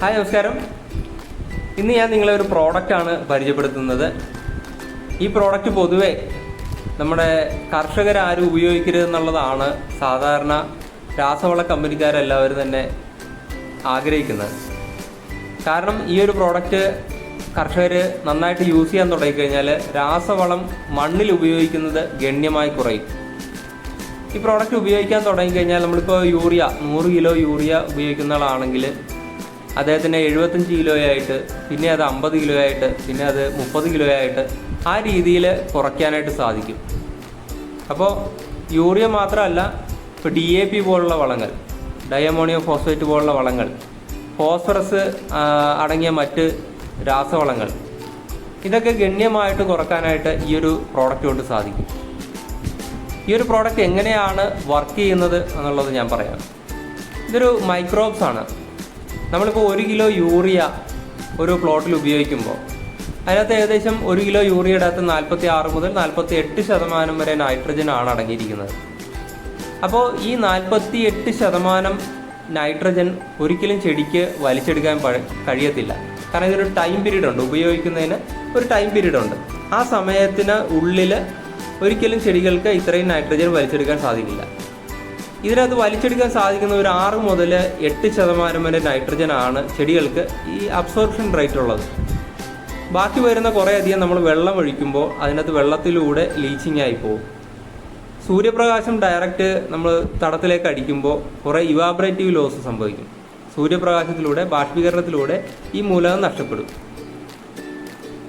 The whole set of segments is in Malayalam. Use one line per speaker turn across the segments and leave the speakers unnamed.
ഹായ് നമസ്കാരം. ഇന്ന് ഞാൻ നിങ്ങളെ ഒരു പ്രോഡക്റ്റാണ് പരിചയപ്പെടുത്തുന്നത്. ഈ പ്രോഡക്റ്റ് പൊതുവെ നമ്മുടെ കർഷകരാരും ഉപയോഗിക്കരുത് എന്നുള്ളതാണ് സാധാരണ രാസവള കമ്പനിക്കാരെല്ലാവരും തന്നെ ആഗ്രഹിക്കുന്നത്. കാരണം ഈ ഒരു പ്രോഡക്റ്റ് കർഷകർ നന്നായിട്ട് യൂസ് ചെയ്യാൻ തുടങ്ങിക്കഴിഞ്ഞാൽ രാസവളം മണ്ണിൽ ഉപയോഗിക്കുന്നത് ഗണ്യമായി കുറയും. ഈ പ്രോഡക്റ്റ് ഉപയോഗിക്കാൻ തുടങ്ങിക്കഴിഞ്ഞാൽ നമ്മളിപ്പോൾ യൂറിയ നൂറ് കിലോ യൂറിയ ഉപയോഗിക്കുന്ന ആളാണെങ്കിൽ അദ്ദേഹത്തിന് എഴുപത്തഞ്ച് കിലോയായിട്ട് പിന്നെ അത് അമ്പത് കിലോയായിട്ട് പിന്നെ അത് മുപ്പത് കിലോയായിട്ട് ആ രീതിയിൽ കുറയ്ക്കാനായിട്ട് സാധിക്കും. അപ്പോൾ യൂറിയ മാത്രമല്ല ഇപ്പോൾ ഡി എ പി പോലുള്ള വളങ്ങൾ ഡയമോണിയം ഫോസ്ഫേറ്റ് പോലുള്ള വളങ്ങൾ ഫോസ്ഫറസ് അടങ്ങിയ മറ്റ് രാസവളങ്ങൾ ഇതൊക്കെ ഗണ്യമായിട്ട് കുറക്കാനായിട്ട് ഈ ഒരു പ്രോഡക്റ്റ് കൊണ്ട് സാധിക്കും. ഈ ഒരു പ്രോഡക്റ്റ് എങ്ങനെയാണ് വർക്ക് ചെയ്യുന്നത് എന്നുള്ളത് ഞാൻ പറയാം. ഇതൊരു മൈക്രോബ്സ് ആണ്. നമ്മളിപ്പോൾ ഒരു കിലോ യൂറിയ ഒരു പ്ലോട്ടിൽ ഉപയോഗിക്കുമ്പോൾ അതിനകത്ത് ഏകദേശം ഒരു കിലോ യൂറിയയുടെ അകത്ത് നാൽപ്പത്തി ആറ് മുതൽ നാൽപ്പത്തി എട്ട് ശതമാനം വരെ നൈട്രജൻ ആണ് അടങ്ങിയിരിക്കുന്നത്. അപ്പോൾ ഈ നാൽപ്പത്തി എട്ട് ശതമാനം നൈട്രജൻ ഒരിക്കലും ചെടിക്ക് വലിച്ചെടുക്കാൻ കഴിയത്തില്ല. കാരണം ഇതിനൊരു ടൈം പീരീഡ് ഉണ്ട്. ഉപയോഗിക്കുന്നതിന് ഒരു ടൈം പീരീഡ് ഉണ്ട്. ആ സമയത്തിന് ഉള്ളിൽ ഒരിക്കലും ചെടികൾക്ക് ഇത്രയും നൈട്രജൻ വലിച്ചെടുക്കാൻ സാധിക്കില്ല. ഇതിനകത്ത് വലിച്ചെടുക്കാൻ സാധിക്കുന്ന ഒരു ആറ് മുതൽ എട്ട് ശതമാനം വരെ നൈട്രജൻ ആണ് ചെടികൾക്ക് ഈ അബ്സോർപ്ഷൻ റേറ്റ് ഉള്ളത്. ബാക്കി വരുന്ന കുറേ അധികം നമ്മൾ വെള്ളം ഒഴിക്കുമ്പോൾ അതിനകത്ത് വെള്ളത്തിലൂടെ ലീച്ചിങ് ആയി പോകും. സൂര്യപ്രകാശം ഡയറക്റ്റ് നമ്മൾ തടത്തിലേക്ക് അടിക്കുമ്പോൾ കുറേ ഇവാബറേറ്റീവ് ലോസ് സംഭവിക്കും. സൂര്യപ്രകാശത്തിലൂടെ ബാഷ്പീകരണത്തിലൂടെ ഈ മൂലകം നഷ്ടപ്പെടും.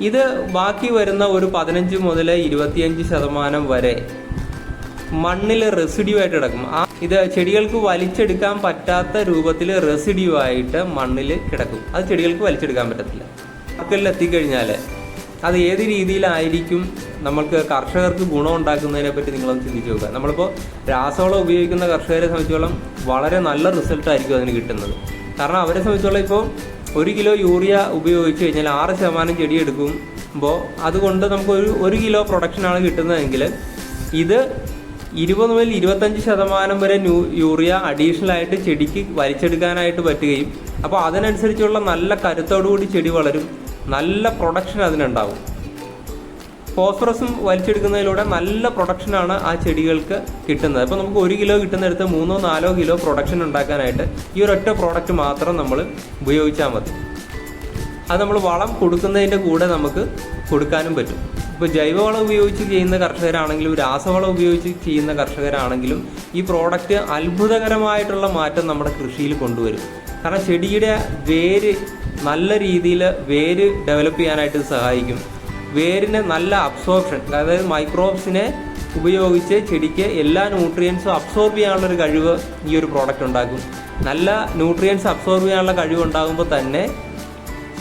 ഇത് ബാക്കി വരുന്ന ഒരു പതിനഞ്ച് മുതൽ ഇരുപത്തിയഞ്ച് ശതമാനം വരെ മണ്ണിൽ റെസിഡ്യൂ ആയിട്ട് കിടക്കും. ആ ഇത് ചെടികൾക്ക് വലിച്ചെടുക്കാൻ പറ്റാത്ത രൂപത്തിൽ റെസിഡ്യൂ ആയിട്ട് മണ്ണിൽ കിടക്കും. അത് ചെടികൾക്ക് വലിച്ചെടുക്കാൻ പറ്റത്തില്ല. മാർക്കറ്റിൽ എത്തിക്കഴിഞ്ഞാൽ അത് ഏത് രീതിയിലായിരിക്കും നമ്മൾക്ക് കർഷകർക്ക് ഗുണം ഉണ്ടാക്കുന്നതിനെ പറ്റി നിങ്ങളൊന്ന് ചിന്തിച്ച് നോക്കുക. നമ്മളിപ്പോൾ രാസവളം ഉപയോഗിക്കുന്ന കർഷകരെ സംബന്ധിച്ചോളം വളരെ നല്ല റിസൾട്ട് ആയിരിക്കും അതിന് കിട്ടുന്നത്. കാരണം അവരെ സംബന്ധിച്ചോളം ഇപ്പോൾ ഒരു കിലോ യൂറിയ ഉപയോഗിച്ച് കഴിഞ്ഞാൽ ആറ് ശതമാനം ചെടി എടുക്കുമ്പോൾ അതുകൊണ്ട് നമുക്ക് ഒരു ഒരു കിലോ പ്രൊഡക്ഷനാണ് കിട്ടുന്നതെങ്കിൽ ഇത് ഇരുപത് മുതൽ ഇരുപത്തഞ്ച് ശതമാനം വരെ യൂറിയ അഡീഷണൽ ആയിട്ട് ചെടിക്ക് വലിച്ചെടുക്കാനായിട്ട് പറ്റുകയും അപ്പോൾ അതിനനുസരിച്ചുള്ള നല്ല കരുത്തോടുകൂടി ചെടി വളരും നല്ല പ്രൊഡക്ഷൻ അതിനുണ്ടാവും. ഫോസ്ഫറസും വലിച്ചെടുക്കുന്നതിലൂടെ നല്ല പ്രൊഡക്ഷനാണ് ആ ചെടികൾക്ക് കിട്ടുന്നത്. അപ്പോൾ നമുക്ക് ഒരു കിലോ കിട്ടുന്നിടത്ത് മൂന്നോ നാലോ കിലോ പ്രൊഡക്ഷൻ ഉണ്ടാക്കാനായിട്ട് ഈ ഒരൊറ്റ പ്രോഡക്റ്റ് മാത്രം നമ്മൾ ഉപയോഗിച്ചാൽ മതി. അത് നമ്മൾ വളം കൊടുക്കുന്നതിന്റെ കൂടെ നമുക്ക് കൊടുക്കാനും പറ്റും. ഇപ്പോൾ ജൈവവളം ഉപയോഗിച്ച് ചെയ്യുന്ന കർഷകരാണെങ്കിലും രാസവളം ഉപയോഗിച്ച് ചെയ്യുന്ന കർഷകരാണെങ്കിലും ഈ പ്രോഡക്റ്റ് അത്ഭുതകരമായിട്ടുള്ള മാറ്റം നമ്മുടെ കൃഷിയിൽ കൊണ്ടുവരും. കാരണം ചെടിയുടെ വേര് നല്ല രീതിയിൽ വേര് ഡെവലപ്പ് ചെയ്യാനായിട്ട് സഹായിക്കും. വേരിന് നല്ല അബ്സോർപ്ഷൻ അതായത് മൈക്രോബ്സിനെ ഉപയോഗിച്ച് ചെടിക്ക് എല്ലാ ന്യൂട്രിയൻസും അബ്സോർബ് ചെയ്യാനുള്ളൊരു കഴിവ് ഈ ഒരു പ്രോഡക്റ്റ് ഉണ്ടാക്കും. നല്ല ന്യൂട്രിയൻസ് അബ്സോർബ് ചെയ്യാനുള്ള കഴിവ് ഉണ്ടാകുമ്പോൾ തന്നെ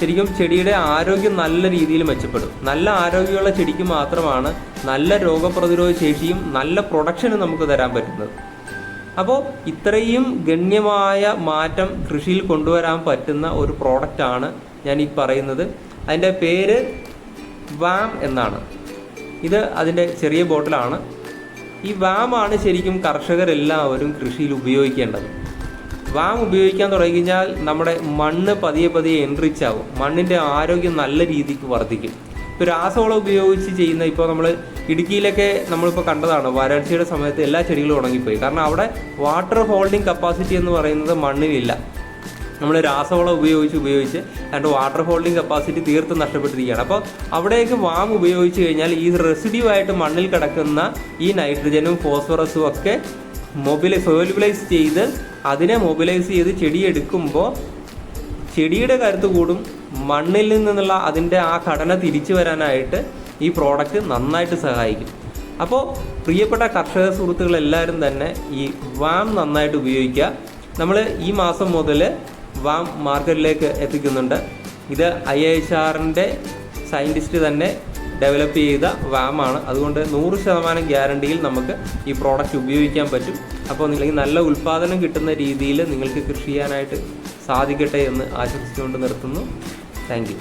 ശരിക്കും ചെടിയുടെ ആരോഗ്യം നല്ല രീതിയിൽ മെച്ചപ്പെടും. നല്ല ആരോഗ്യമുള്ള ചെടിക്ക് മാത്രമാണ് നല്ല രോഗപ്രതിരോധ ശേഷിയും നല്ല പ്രൊഡക്ഷനും നമുക്ക് തരാൻ പറ്റുന്നത്. അപ്പോൾ ഇത്രയും ഗണ്യമായ മാറ്റം കൃഷിയിൽ കൊണ്ടുവരാൻ പറ്റുന്ന ഒരു പ്രോഡക്റ്റാണ് ഞാൻ ഈ പറയുന്നത്. അതിന്റെ പേര് വാം എന്നാണ്. ഇത് അതിന്റെ ചെറിയ ബോട്ടിലാണ് ഈ വാമാണ് ശരിക്കും കർഷകരെല്ലാവരും കൃഷിയിൽ ഉപയോഗിക്കേണ്ടത്. വാം ഉപയോഗിക്കാൻ തുടങ്ങി കഴിഞ്ഞാൽ നമ്മുടെ മണ്ണ് പതിയെ പതിയെ എൻറിച്ച് ആവും മണ്ണിന്റെ ആരോഗ്യം നല്ല രീതിക്ക് വർദ്ധിക്കും. ഇപ്പോൾ രാസവളം ഉപയോഗിച്ച് ചെയ്യുന്ന ഇപ്പോൾ നമ്മൾ ഇടുക്കിയിലൊക്കെ നമ്മളിപ്പോൾ കണ്ടതാണ് വരൾച്ചയുടെ സമയത്ത് എല്ലാ ചെടികളും ഉണങ്ങിപ്പോയി. കാരണം അവിടെ വാട്ടർ ഹോൾഡിംഗ് കപ്പാസിറ്റി എന്ന് പറയുന്നത് മണ്ണിനില്ല നമ്മൾ രാസവളം ഉപയോഗിച്ച് ഉപയോഗിച്ച് അതിന്റെ വാട്ടർ ഹോൾഡിംഗ് കപ്പാസിറ്റി തീർത്തും നഷ്ടപ്പെട്ടിരിക്കുകയാണ്. അപ്പോൾ അവിടേക്ക് വാം ഉപയോഗിച്ച് കഴിഞ്ഞാൽ ഈ റെസിഡ്യൂ ആയിട്ട് മണ്ണിൽ കിടക്കുന്ന ഈ നൈട്രജനും ഫോസ്ഫറസും ഒക്കെ മൊബിലൈ ഫേബിലൈസ് ചെയ്ത് അതിനെ മൊബിലൈസ് ചെയ്ത് ചെടിയെടുക്കുമ്പോൾ ചെടിയുടെ കരുത്ത് കൂടും മണ്ണിൽ നിന്നുള്ള അതിന്റെ ആ ഘടന തിരിച്ചു വരാനായിട്ട് ഈ പ്രോഡക്റ്റ് നന്നായിട്ട് സഹായിക്കും. അപ്പോൾ പ്രിയപ്പെട്ട കർഷക സുഹൃത്തുക്കളെല്ലാവരും തന്നെ ഈ വാം നന്നായിട്ട് ഉപയോഗിക്കുക. നമ്മൾ ഈ മാസം മുതൽ വാം മാർക്കറ്റിലേക്ക് എത്തിക്കുന്നുണ്ട്. ഇത് ഐ എച്ച് ആറിന്റെ സയന്റിസ്റ്റ് തന്നെ ഡെവലപ്പ് ചെയ്ത വാമാണ് അതുകൊണ്ട് നൂറ് ശതമാനം ഗ്യാരണ്ടിയിൽ നമുക്ക് ഈ പ്രോഡക്റ്റ് ഉപയോഗിക്കാൻ പറ്റും. അപ്പോൾ നിങ്ങൾക്ക് നല്ല ഉൽപ്പാദനം കിട്ടുന്ന രീതിയിൽ നിങ്ങൾക്ക് കൃഷി ചെയ്യാനായിട്ട് സാധിക്കട്ടെ എന്ന് ആശംസിച്ചുകൊണ്ട് നിർത്തുന്നു. താങ്ക്